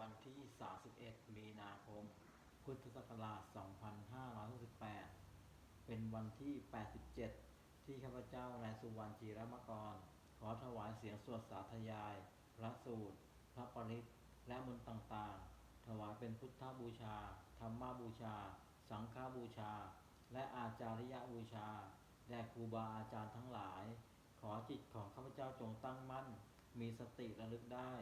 วันที่ 31 มีนาคม พุทธศักราช 2568 เป็นวันที่ 87 ที่ข้าพเจ้านายสุวรรณจีรมกร ขอถวายเสียงสวดสาธยาย พระสูตร พระปริตรและมนต์ต่างๆ ถวายเป็นพุทธบูชา ธรรมบูชา สังฆบูชา และอาจาริยบูชา แด่ครูบาอาจารย์ทั้งหลาย ขอจิตของข้าพเจ้าจงตั้งมั่น มีสติระลึกได้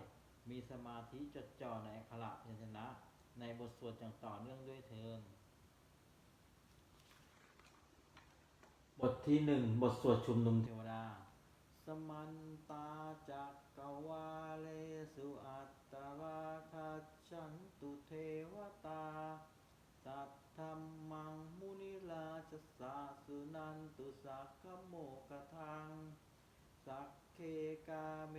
มีสมาธิจดจ่อในขระพยัญชนะ ในบทสวดอย่างต่อเนื่องด้วยเทินบทที่หนึ่งบทสวดชุมนุมเทวดา สมันตาจักกวาเลสุอัตตราคัจฉันตุเทวตาสัทธรรมังมุนิราชสาสุนันตุสักขโมกทังสัก เคกาเม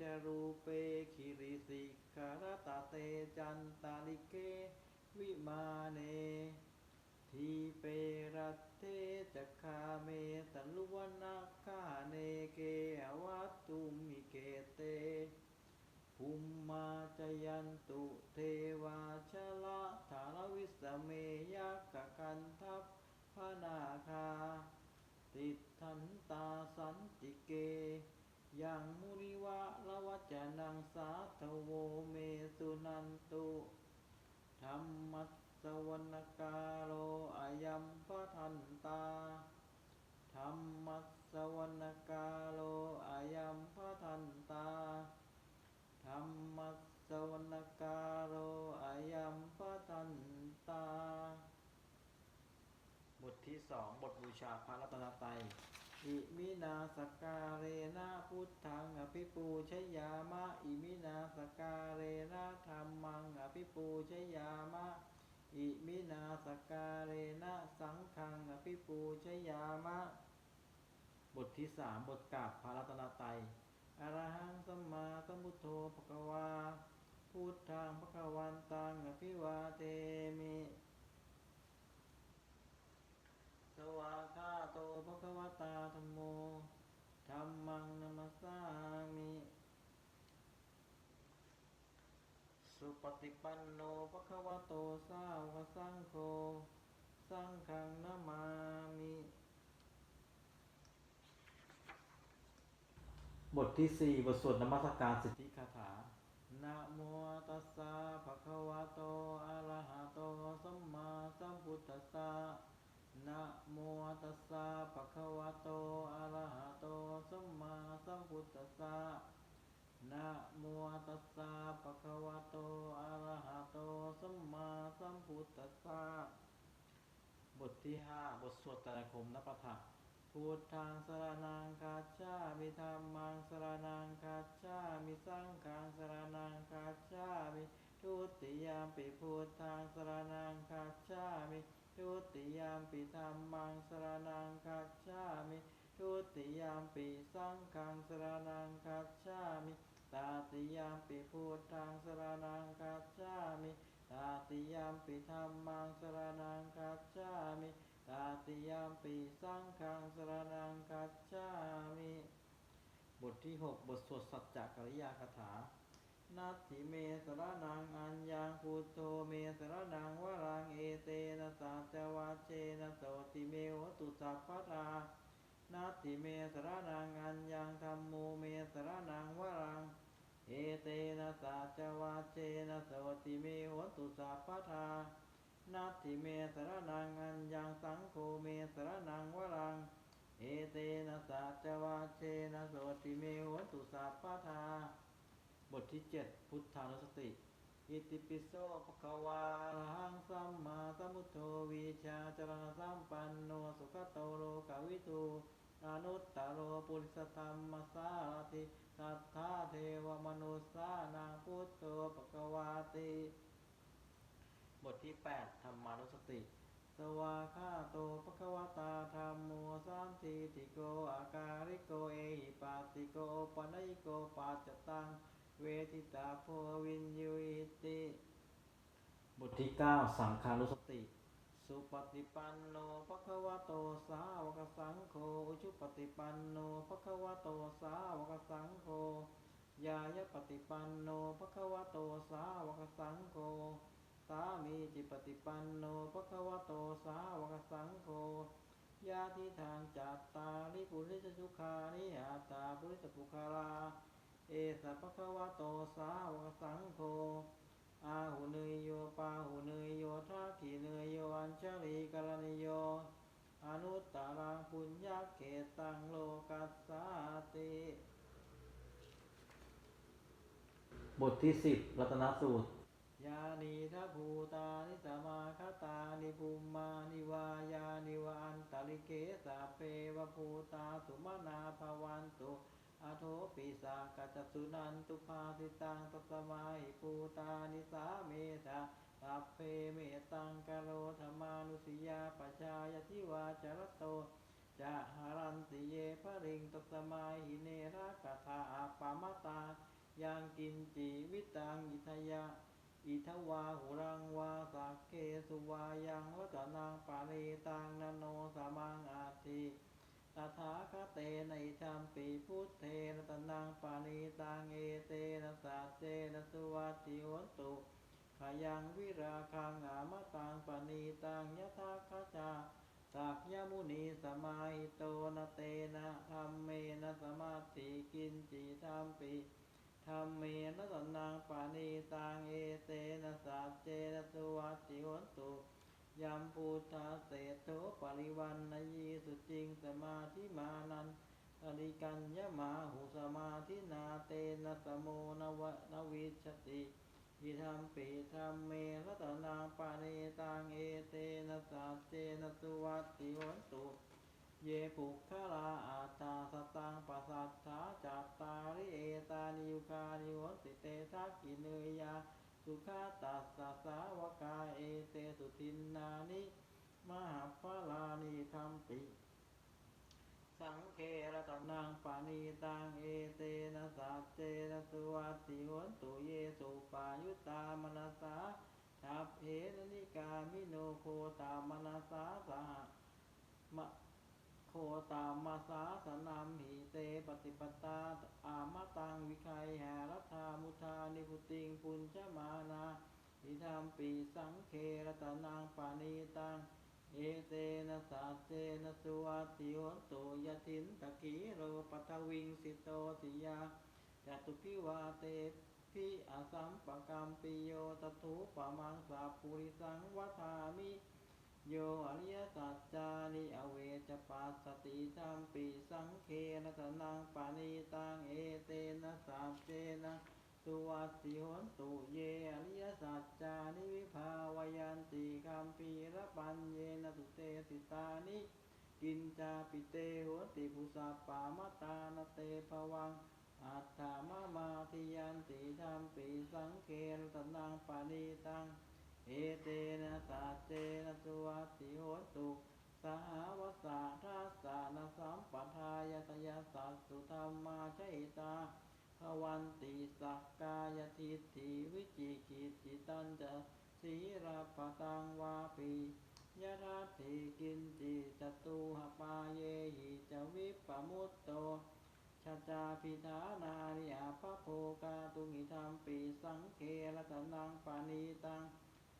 จรูเปคิริสิกขรตเตจันตาลิเก วิมาเน ทีเปรัตเทจักขาเมตลุวนาคาเนเกอวัตตุมิเกเตภุมมาจยันตุเทวาชละธารวิสเมยักกันทัพพนาคา ติทันตาสันติเก ยังมุนิวะละวัจนังสาทโวเมสุนันตุธรรมัสสวนกาโลอายัมพะทันตาธรรมัสสวนกาโลอายัมพะทันตาธรรมัสสวนกาโลอายัมพะทันตา บทที่สองบทบูชาพระรัตนตรัย อิมินาสกาเรนะพุทธังอภิปูชยามะ อิมินาสกาเรนะธรรมังอภิปูชยามะ อิมินาสกาเรนะสังฆังอภิปูชยามะ บทที่สามบทกาบพระรัตนตรัยอรหังสัมมาสัมพุทโธภควาพุทธังภควันตังอภิวาเทมิ สวากขาโตภควตาธรรมโมธรรมังนัมสสามิ สุปฏิปันโนภควโตสาวกสังโฆ สังฆังนามามิ บทที่สี่บทสวดนมัสการสิทธิคาถานะโมตัสสะภะคะวะโต อะระหะโต สัมมาสัมพุทธัสสะ นะโมตัสสะภะคะวะโตอะระหะโตสัมมาสัมพุทธัสสะนะโมตัสสะภะคะวะโตอะระหะโตสัมมาสัมพุทธัสสะบทที่ห้าบทสวดตรคมนปทะพุทธังสรนังคัจฉามิธรรมังสรนังคัจฉามิสังฆังสรนังคัจฉามิทุติยามปิพุทธังสรนังคัจฉามิ ทุติยามปิธรรมังสรนังคัจฉามิทุติยามปิสังฆังสรนังคัจฉามิตาติยามปิพุทธังสรนังคัจฉามิตาติยามปิธรรมังสรนังคัจฉามิตาติยามปิสังฆังสรนังคัจฉามิ บทที่หกบทสวดสัจจกริยาคาถา นัตถิเมสรนังอัญญังพุทโธเมสรนังวรัง เอเตนะสัจวาเชนะโสติเมวตุสัพพทานัตถิเมสรนังอัญญังธรรมโมเมสรนังวรัง เอเตนะสัจวาเชนะโสติเมวตุสัพพทานัตถิเมสรนังอัญญังสังโฆเมสรนังวรังเอเตนะสัจวาเชนะโสติเมวตุสัพพทา บทที่เจ็ดพุทธานุสติ อิติปิโสภควาอะระหังสัมมาสัมพุทโธวิชาจรณสัมปันโนสุขโตโลกวิทูอนุตตโรปุริสธรรมสารติสัทธาเทวมนุสานังพุทโธภควาติบทที่ 8 ธรรมานุสติ สวาคาโตภควตาธรรมโมสันติติโกอาการิโกเอหิปัสสิโกปนัยโกปัจจตัง เวทิตาโพวินยูอิติบทที่9สังขานุสติ สุปฏิปันโนภควโตสาวกสังโฆอุชุปฏิปันโนภควโตสาวกสังโฆอยายะปฏิปันโนภควโตสาวกสังโฆสามีจิปฏิปันโนภควโตสาวกสังโฆยาทิทางจัตตาริปุริสสุขานิอัตตาปุริสปุคารา เอสะภควโตสาวกสังโฆอาหุเนยโยปาหุเนยโยทักขิเนยโยอัญชลีกรณิโยอนุตตรังปุญญเขตังโลกัสสาติบทที่สิบรัตนสูตร ยานีทัพภูตานิสมาคตานิภูมานิวายานิวาอันตริเกสาเปวภูตาสุมานาภวันตุ อโทปิสากัจสุนันตุภาสิตังตัสมาหิภูตานิสาเมธาสัพเพเมตังกโรธรรมานุสิยาปชายทิวาจรตโตจะหารันติเยภริงตสมาหิเนระกถาอาปามตายังกินจีวิตังอิทยาอิทวาหุรังวาสักเกสุวายังวัจนังปาเรตังนโนสามังอาทิ ตถาคเตในธรรมปีพุทเทนตนังปานิตังเอเตนะสัจเจนะสุวัติโหนตุขยังวิราคังอามตังปานิตังยะทาคาจาสักยมุนีสมาหิโตนะเตนะธรรมเมนะสมาธิกินจิธรรมปีธรรมเมนะสันนังปานีตังเอเตนะสัจเจนะสุวัติโหนตุ ยัมพุทาเศโธปริวันนยีสุจิงสมาธิมานันอริกัญญมาหุสมาธินาเตนะสโมนวะนวิชติยิธรรมปีธรรมเมรัตนังปานีตังเอเตนะสัจเจนะสุวัตติโหนตุ เยปุคลาอาตาสตังปัสสัทธาจัตตาริเอตานิยุคานิโหติเตทักขิเนยา สุขาตัสสะสาวกาเอเตสุทินนานิมหาภาลานิคัมปิ สังเคระตนังปานีตังเอเตนะสัจเจนะสุวัติหนตุเยสุปายุตามนัสสาทัพเพนนิกามิโนโคตามนัสสาสหมะ โคตามาสาสนามหิเตปฏิปตาอามตังวิคัยหรัธามุทานิพุติงปุญจมานาอิธรรมปีสังเครตนางปานีตัง เอเตนะสัจเจนะสุวัตติโหตุยทินตะกีโรปัทวิงสิโตติยาจตุพิวาเตพิอาสัมปกรรมปิโยตถุปมังสาปุริสังวัฏามิ โยอริยสัจจานิอเวจปัสสติธรรมปิสังเคนะตนังปานิตังเอเตนะสัจเจนะสุวัตติหนตุเยอริยสัจจานิวิภาวยันติคัมปีระปัญเยนะตุเตสิตานิกินจาปิเตโหติภุสัปามตานเตภวังอัตถามามาทิยันติธรรมปีสังเคนะตนังปานิตัง เอเตนะสัจเจนะสุวัตติโหตุสหาวสาทัสสะนะสัมปทายตยาสัสสุธรรมาชอิตาภวันติสักกายทิฏฐิวิจิกิจิตันจะสีราปตังวาปียะทัตถิกินจิจตุหปาเยหิจวิปปมุตโตชาจาพิธานานิอาภโภกาตุงิธรรมปีสังเคระตนังปานีตัง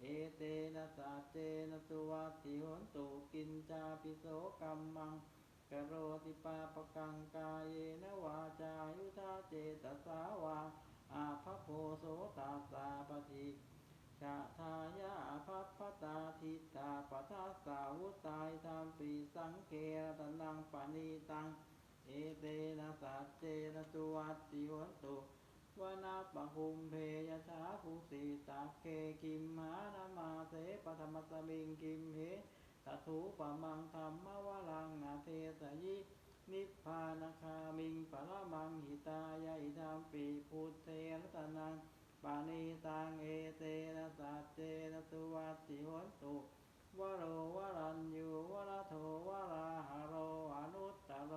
เอเตนะสัจเจนะสุวัติหนตุกินจาปิโสกัมมังกโรติปาปกังกายเยนะวาจายุทาเจตสาวาอาภโพโสตัสาปฏิชาทายาภัพพตาทิตาปทาสาวุตายธรรมปีสังเครตนังปานีตัง เอเตนะสัจเจนะสุวัติหนตุ วนาปะหุมเพยชาภูสีตาเคกิมหานามาเสปธรรมสมิงกิมเหตถูปะมังธรรมวรังนาเทสยินิพพานาคามิงปะละมังหิตายะอิธรรมปีพุทเทรตนังปานิตังเอเตนะสัจเจนะสุวัติหนตุวโรวรัญยูวรโทวราหาโรอนุตตโร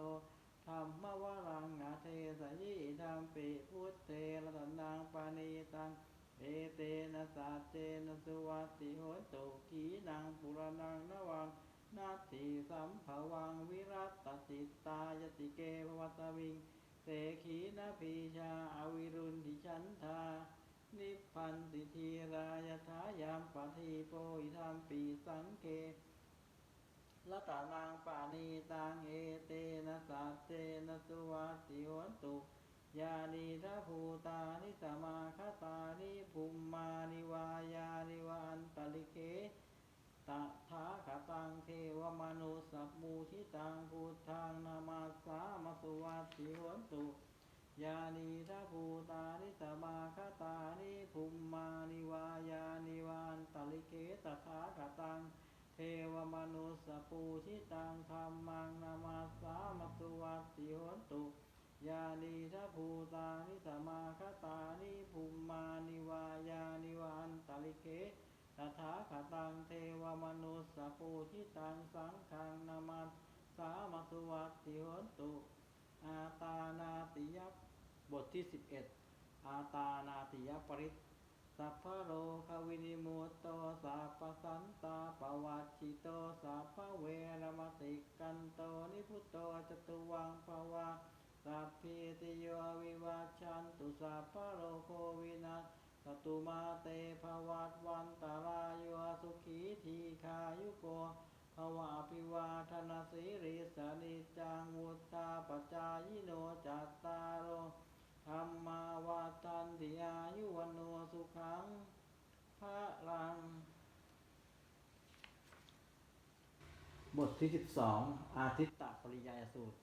ธรรมวรังอาเทสยิธรรมปิพุทเทระตนังปานีตังเอเตนะสัจเจนะสุวัติโหตุขีนังปุรนังนวังนาทีสัมภวังวิรัตติตายติเกภวัตวิงเสขีนาพีชาอวิรุณทิฉันทานิพพันติทีรายถายามปฏิโพหิธรรมปีสังเก ละตานางปานีตังเอเตนะสัจเจนะสุวัตติโหนตุยานีทัภูตานิสมาคตานิภุมมานิวายานิวันตลิเกตถาคตังเทวมนุสสมูทิตังพุทธังนามาสามสุวัตติโหนตุยานีทัภูตานิสมาคตานิภุมมานิวายานิวันตลิเกตถาคตังเท วมนุสสปูชิตังธรรมังนามาสามสุวัตติโหนตุยานีทัภูตานิสมาคตานิภุมานิวายานิวันตลิเกตถาคตังเทวมนุสสปูชิตังสังฆังนามาสามสุวัตติโหนตุ อาตานาติยบบทที่11อาตานาติยปริต สัพพะโลควินิมุตโตสัพพสันตาปวัชชิโตสัพพเวรมติกันโตนิพุตโตจตุวังภวะสัพพิติโยวิวัชชันตุสัพพะโลโควินาสตุมาเตภวัตวันตารายโยสุขีทีขายุโกภวะอภิวาทนาสิริสนิจังวุธาปจายโนจัตตาโอ ธรรมาวาทันติอายุวันโนสุขังพระลัง บทที่ 12 อาทิตตปริยายสูตร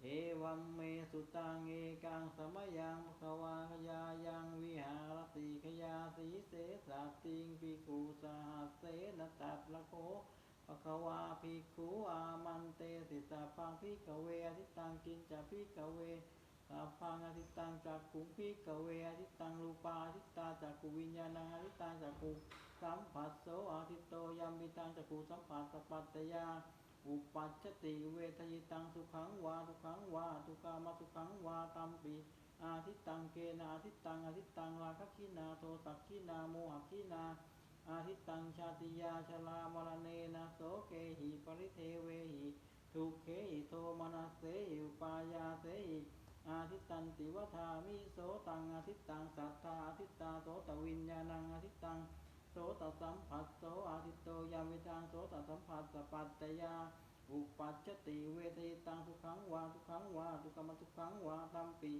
เอวังเมสุตังเอกังสมยังภวายายังวิหารติขยาสีเสสัตติงปิกูสหัสเสนตัดละโคภควาภิกขุอามันเตสิสาพังพิกเวอทิตังกินจะพิกเว สัพพังอทิตังจักขุงพิกเวอทิตังรูปาอทิตาจักขุวิญญาณังอทิตังจักขุสัมผัสโสอทิโตยัมมิตังจักขุสัมผัสสปัตตยาอุปัชติเวทยิตังสุขังวาทุขังวาทุกามาสุขังวาตัมปีอาทิตังเกนาอาทิตังอาทิตังราคขีนาโทสักขีนาโมหขีนาอาทิตังชาติยาชลามรเนนะโสเกหิปริเทเวหิทุกเขหิโทมนัสเสหิอุปายาเสหิ อาทิตตันติวทามิโสตังอาทิตตังสัทธาอาทิตตาโสตวิญญาณังอาทิตตังโสตสัมผัสโสอาทิตโตยามิทังโสตสัมผัสสปัตตยาอุปัชติเวทิตังทุกขังวาทุกขังวาทุกขมทุกขังวาตัมปี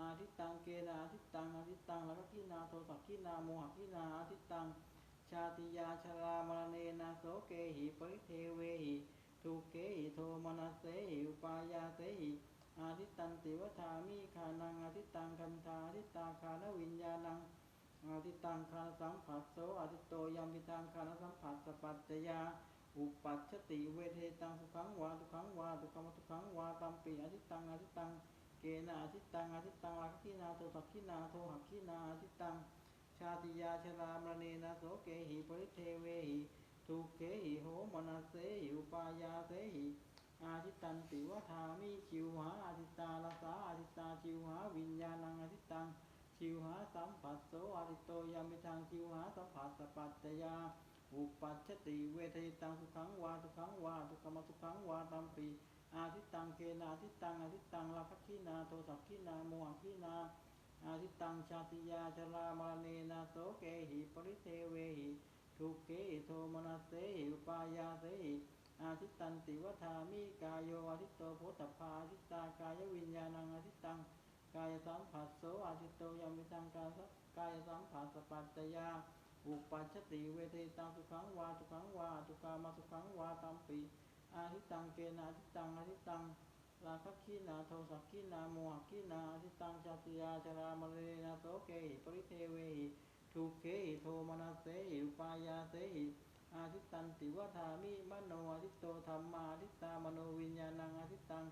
อาทิตตังเกนาอาทิตตังอาทิตตังแล้วก็ขีนาโทสักขีนาโมหขีนาอาทิตตังชาติยาชรามรเนนะโสเกหิปริเทเวหิทุเกหิโทมนัสเสหิอุปายาเสหิ อาทิตตันติวทามิคานังอาทิตตังคันธาอาทิตตาคานวิญญาณังอาทิตตังคาสัมผัสโสอาทิตโตยัมพิตังคานสัมผัสสปัจจยาอุปัชติเวเทตังสุขังวาทุขังวาทุกขมทุขังวาตัมปีอาทิตตังอาทิตตังเกณอาทิตตังอาทิตตังลักขินาโทสักขินาโทหักขินาอาทิตตังชาติยาชรามรเนนะโสเกหิปริเทเวหิทุเกหิโหมนัสเสหิอุปายาเสหิ อาทิตตันติวทามิชิวหาอาทิตตาลสาอาทิตตาชิวหาวิญญาณังอาทิตตังชิวหาสัมผัสโสอาทิตโตยามิทังชิวหาสัมผัสสปัตตยาอุปัชติเวทยิตังสุขังวาสุขังวาทุกขมสุขังวาตัมปีอาทิตตังเกนาอาทิตตังอาทิตตังลาภคีนาโทสักขีนาโมหคีนาอาทิตตังชาติยาชรามรเนนะโสเกหิปริเทเวหิทุกเกโทมนัสเสหิปายาเสหิ อาทิตตันติวทามิกายโยอาทิตโตโพธพาอาทิตตากายวิญญาณังอาทิตตังกายสัมผัสโสอาทิตโตยามิตังกายกายสัมผัสสปัตตยาอุปัชติเวทตังสุขังวาสุขังวาทุกามาสุขังวาตัมปีอาทิตตังเกนาอาทิตตังอาทิตตังราคะขีนาโทสักขีนาโมหขีนาอาทิตตังชาติยาชรามเรนะโสเกหิปริเทเวหิทุเขหิโทมนัสเสหิอุปายาเสหิ อาทิตันติวทามิมโนอาทิตโตธรรมาอาทิตตามโนวิญญาณังอาทิตตัง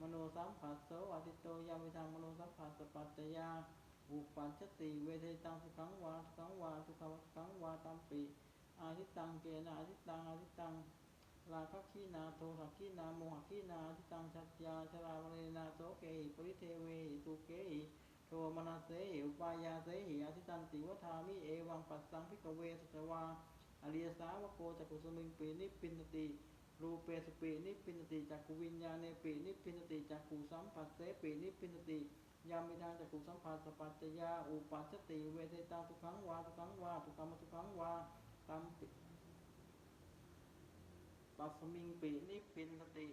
มโนสัมผัสโสอาทิตโตยามิทังมโนสัมผัสสปัตตยาอุปัชชติเวทตังสุขังวาสุขังวาสุขังสุขังวาตัมปีอาทิตังเกนะอาทิตังอาทิตังราคะขีนาโทสักขีนาโมหขีนาอาทิตังชัตยาชรามเรนาโสเกหิปริเทเวหิตุเกหิโทมนัสเสหิอุปายาเสหิอาทิตันติวทามิเอวังปัสสังพิกเวสุตวา อริยสาวโกจักกุสมิงปีนิพินติรูเปสปีนิพินติจักขูวิญญาเนปีนิพินติจักขูสัมผัสเสปีนิพินติยามิทางจักขูสัมผัสสปัจจยาอุปัชติเวเทตาทุกขังวาทุกขังวาทุกขมทุกขังวาตัมปิตัสมิงปีนิพินติ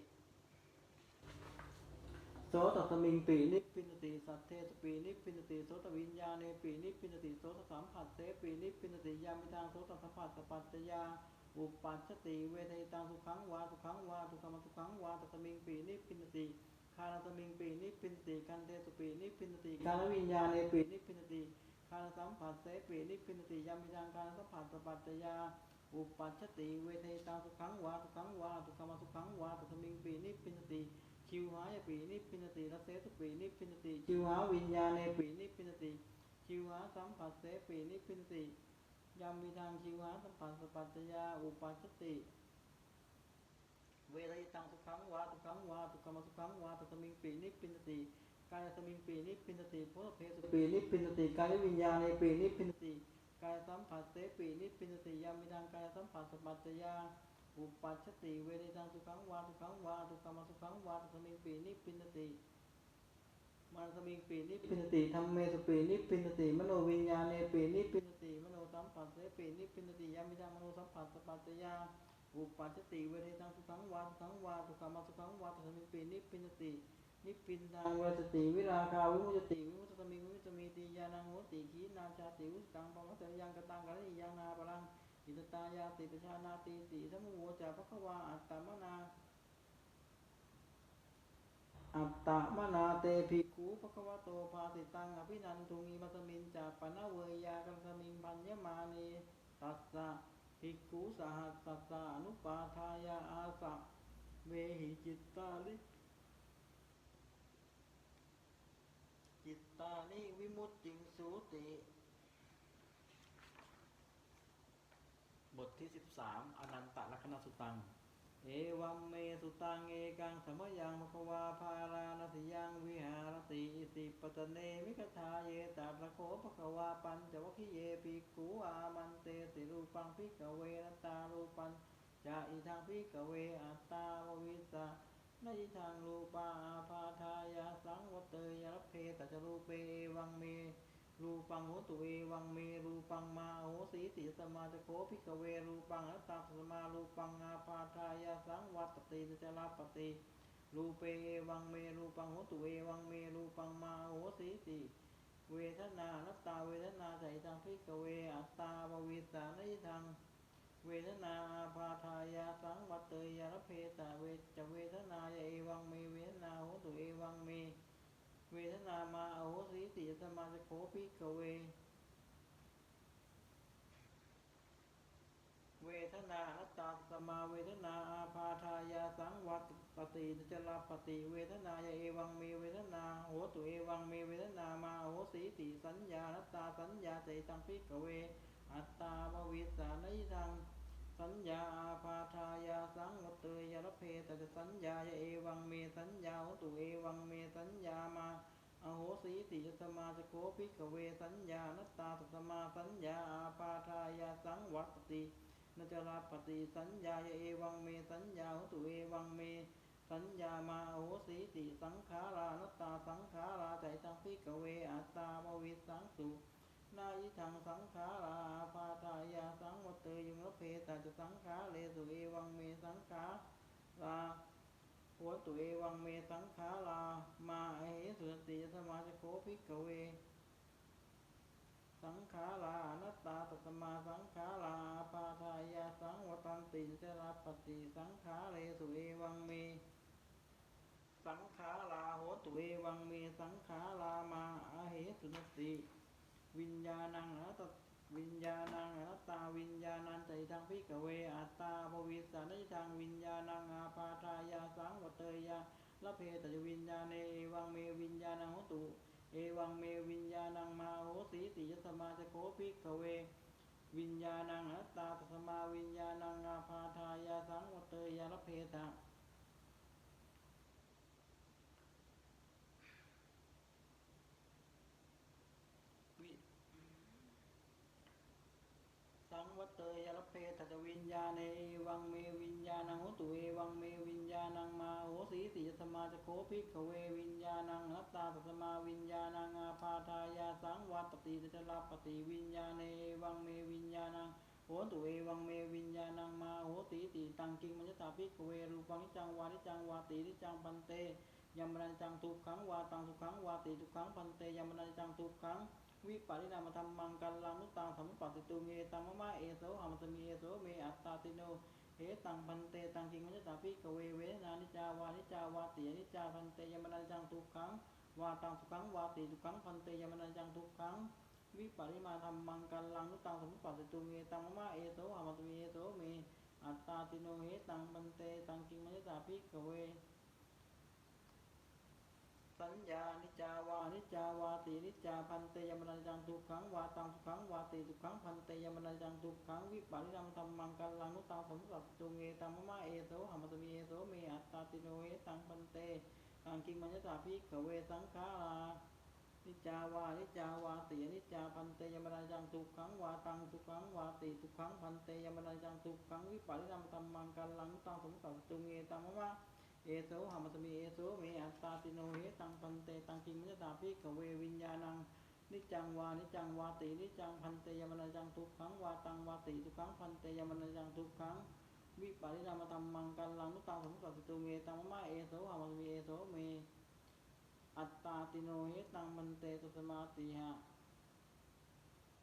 ตสมิงปีนิพพินติสัทเทสปีนิพพินติโสตวิญญาเนปีนิพพินติโสตสัมผัสเสปีนิพพินติยามิทางโสตสัมผัสสปัจจยาอุปัชติเวทยตังสุขังวาสุขังวาทุกขมสุขังวาตสมิงปีนิพพินติคานาสมิงปีนิพพินติกันเทสุปีนิพพินติคานวิญญาณเนปีนิพพินติคานสัมผัสเสปีนิพพินติยามิทางคานสัมผัสสปัจจยาอุปัชติเวทยตังสุขังวาสุขังวาทุกขมสุขังวาตสมิงปีนิพพินติ ชิวหายปีนิพพินติรัสเสสุปีนิพพินติชิวหาวิญญาณเนปีนิพพินติชิวหาสัมผัสเสปีนิพพินติยามมีทางชีวะสัมปันสปัจจยาอุปัชชติ เวรยตังสุขังวาทุขังวาทุขมสุขังวาตสมิงปีนิพพินติกายสมิงปีนิพพินติโพธเพสุปีนิพพินติกายวิญญาณในปีนิพพินติกายสัมผัสเสปีนิพพินติยามมีทางกายสัมผัสสปัจจยา อุปัชติเวรยตังสุขังวาทุขังวาทุกขมสุขังวาตัสมิงปีนิพินติมันสมิงปีนิพินติธรรมเมสุปีนิพินติมโนวิญญาณเนปีนิพินติมโนสัมผัสเสปีนิพินติยามิทามโนสัมผัสสปัจจยาอุปัชติเวทตังสุขังวาสุขังวาสุขัมมาสุขังวาตัสมิงปีนิพินตินิพินทางเวสติวิราคาวิมุตติวิมุตตมิวิมุตตมีติยานังโหติขีนาชาติวิสังปมัสสยังกตังกะลิยังนาปรัง อิตตายาติปชานาติติสมุโวจาภควาอัตตมนา อัตตมนาเตภิกขุภควโตภาสิตังอภินันทุงีมัสมินจาปนะเวยากังสมิงปัญญมานีตัสสะภิกขุสหัสสสสะอนุปาทายาอาสะเวหิจิตตาลิจิตตานิวิมุตติงสูติ บทที่ 13 อนันตลักษณสุตัง เอวัมเมสุตัง เอกังสมยังมควาภาราณสิยังวิหารติอิติปตเนมิกทาเยตาประโคภควาปัญจวคิเยปิกูอามันเตสิรูปังพิกเวนตารูปัญจาอิทังพิกเวอัตตาววิสะนิทังรูปาอาพาทายาสังวเตยรเพตจรูเปเอวังเม รูปังโหตุเอวังเมรูปังมาโหสีติสมาจโคพิกเวรูปังอัตตาสมารูปังอาปาทายาสังวัตติจลาปติรูเปเอวังเมรูปังโหตุเอวังเมรูปังมาโหสีติเวทนานัตตาเวทนาใจตังพิกเวอัตตาบวิสานิทังเวทนาอาปาทายาสังวัตเตยรเพตาเวจเวทนายเอวังเมเวทนาโหตุเอวังเม เวทนามาอโหสิติสมาจโคปิกเว เวทนานัตตาสมาเวทนาอาพาทายาสังวัตปติจลาปติเวทนายเอวังเมเวทนาโหตุเอวังเมเวทนามาโหสีติสัญญานัตตาสัญญาใจตังพิกเว อัตตาบวิสานิทัง สัญญาอาพาทายาสังวัตเตยรเพตจะสัญญายเอวังเมสัญญาตุเอวังเมสัญญามาอโหสีติยสมาจโคภิกเวสัญญานัตตาสสมาสัญญาอาปาทายาสังวัตตินจราปฏิสัญญาเอวังเมสัญญาหุตุเอวังเม สัญญามาโหสีติสังขารานัตตาสังขาราใจตังภิกเวอัตตาบวิสังสุ นายิทังสังขาราปาทายาสังวัตเตยุงละเพตาจะสังขาเลสุเอวังเม สังขาราหัวตุเอวังเมสังขารามาอเหสุนติสมาจโคภิกขเวสังขาราอนัตตาตัสมาสังขาราปาทายาสังวตันติเจราปฏิสังขาเรสุเอวังเมสังขาราโหตุเอวังเมสังขารามาอเหสุนติ วิญญาณังนัตตวิญญาณังอัตตาวิญญาณันใจทางพิกเวอัตตาภวิสานิทางวิญญาณังอาปาทายาสังวเตยาละเพตจวิญญาณเเอวังเมวิญญาณังหตุเอวังเมวิญญาณังมาโหสีติยสมาจโคพิกเว วิญญาณังอัตตาตสมาวิญญาณังอาพาทายาสังวเตยาละเพตังวัต เตยรเพทัจวิญญาณเอวังเมวิญญาณังโหตุเอวังเมวิญญาณังมาโหสีติยสมาจโคภิกขเววิญญาณังนัตตาตัสมาวิญญาณังอาพาทายาสังวัตติจลาปฏิวิญญาณเอวังเมวิญญาณังโหตุเอวังเมวิญญาณังมาโหติติตังกิงมัญตาภิกขเวรูปังนิจังวานิจังวาตินิจังปันเตยมนันจังทุกขังวาตังทุกขังวาติทุกขังปันเตยมนันจังทุกขัง วิปริณามธรรมังกัลลังนุตังสมุปปฏิตุเมตังมะมะเอโสหามสมีเอโสเมอัตตาติโนเหตังพันเตตังกิงมัจจตาภิกขเวเวนานิจาวานิจาวาติยนิจาพันเตยมนันจังทุกขังวาตังทุกขังวาติทุกขังพันเตยมนันจังทุกขังวิปริมาธรรมังกัลลังนุตังสมุปปฏิตุเมตังมะมะเอโสหามสมีเอโสเมอัตตาติโนเหตังพันเตตังกิงมัจจตาภิกขเว สัญญานิจาวานิจาวาตินิจาพันเตยมนันจังทุกขังวาตังทุกขังวาติทุกขังพันเตยมนันจังทุกขังวิปัสสินังธรรมังกัลลังนุตังสมสัตตุเงตังมะมะเอโสหัมสมีเอโสเมอัตตาติโนเอตังพันเตตังกิมัญญตาภิกขเวสังขารานิจาวานิจาวาตินิจาพันเตยมนันจังทุกขังวาตังทุกขังวาติทุกขังพันเตยมนันจังทุกขังวิปัสสินังธรรมังกัลลังนุตังสมุสัตตุเงตังมะมะ เอโสหามัตมีเอโสเมอัตตาติโนเหตังพันเตตังกิมัจจตาภิกขเววิญญาณังนิจังวานิจังวาตินิจังพันเตยมนันจังทุกขังวาตังวาติทุกขังพันเตยมนันจังทุกขังวิปาริณามธรรมังกัลลังนุตังสมุตติตุเมตังมะเอโสหามัตมีเอโสเมอัตตาติโนเหตังพันเตตัสมาติหะ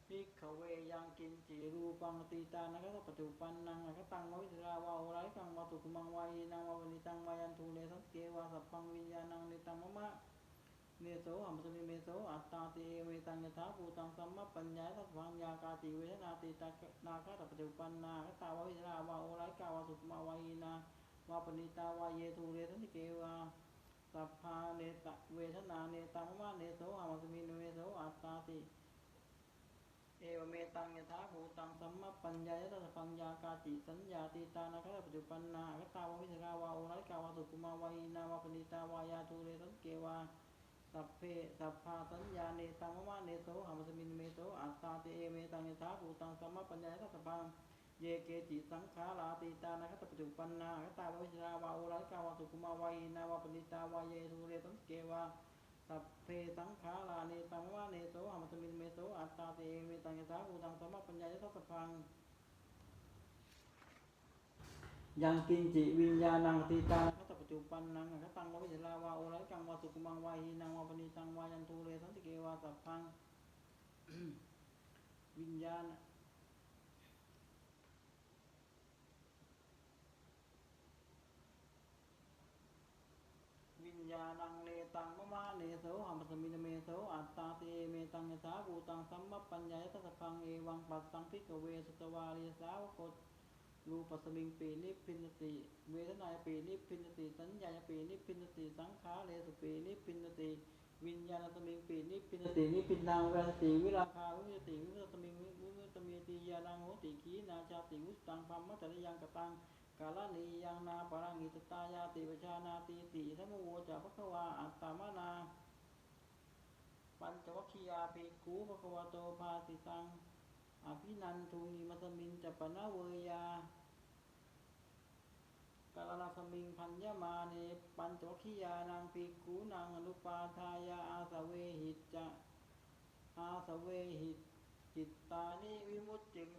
ภิกขเวยังกินจิรูปังตีตานะก็ปัจจุปันนังนะตังวิสราวาโอไรกังวาตุกุมังวายีนังวาปนิตังวายันทูเลสังเกวาสัพพังวิญญาณังเนตังมะมะเนโสอัมสมิเมโสอัตตาติเอเมตังยถาภูตังสัมมปัญญาสัพพังยากาติเวทนาติตานาคาตปัจจุปันนาคตาววิสราวาโอไรกาวาตุกุมังวายีนาวาปนิตาวาเยทูเลสังเกวาสัพพาเนตเวทนาเนตังมะมะเนโสอัมสมิเมโสอัตตาติ เอวเมตังยถาภูตังสัมมปัญญายตสปัญญากาจิสัญญาติตานาคปัจจุปันนาคตาววิสราวาโอรักาวาสุกุมาวายนาวาปณิตาวายาทูเรสังเกวาสัพเพสัพพาสัญญาเนตังมะมะเนโสหามสมินเมโสอัตตาติเอเมตังยถาภูตังสัมมปัญญายตสปังเยเกจิสังขาราติตานาคปัจจุปันนาคตาววิสราวาโอรักาวาสุกุมาวายนาวาปณิตาวายาทูเรสังเกวา สัพเพสังขาราเนตังวะเนโสหมัสมินเมโสอัตตาเตเมตังยถาภูตังสมมาปัญญายทัสสะพังยังกินจิวิญญาณังติตาคัตปัจจุปันนังคัตตังวะวิสลาวาโอไรกังวาสุกุมังวาหีนังวาปณิตังวายันตูเรสันติเกวาสัพพังวิญญาณวิญญาณัง ตังมะมะเนโสหัมสมินเมโสอัตตาเตเมตังยถาภูตังสัมมปัญญายทัสสะพังเอวังปัสสังพิกเวสุตวารีสาวกตรูปสมิงปีนิพินติ เวทนายปีนิพินติ สัญญาปีนิพินติ สังขารเลสปีนิพินติ วิญญาณสมิงปีนิพินตินิพินังเวสติวิราคาวิมุตติวิมุตตมิงวิมุตมีติยานังโหติขีนาชาติวุสตังพัมมัตตะยังกตัง กาลนียังนาปรังอิตตายาติปชานาติติธรรมโวจะภควาอัตตามนา ปัญจวัคคียาภิกขุภควโตภาสิตังอภินันทุงิมัสมินจะปนะเวยากาลนาสมิงพัญญมาเนปัญจวัคคียานังภิกขุนังอนุปาทายาอาสเวหิตจะอาสเวหิตจิตตานิวิมุตติง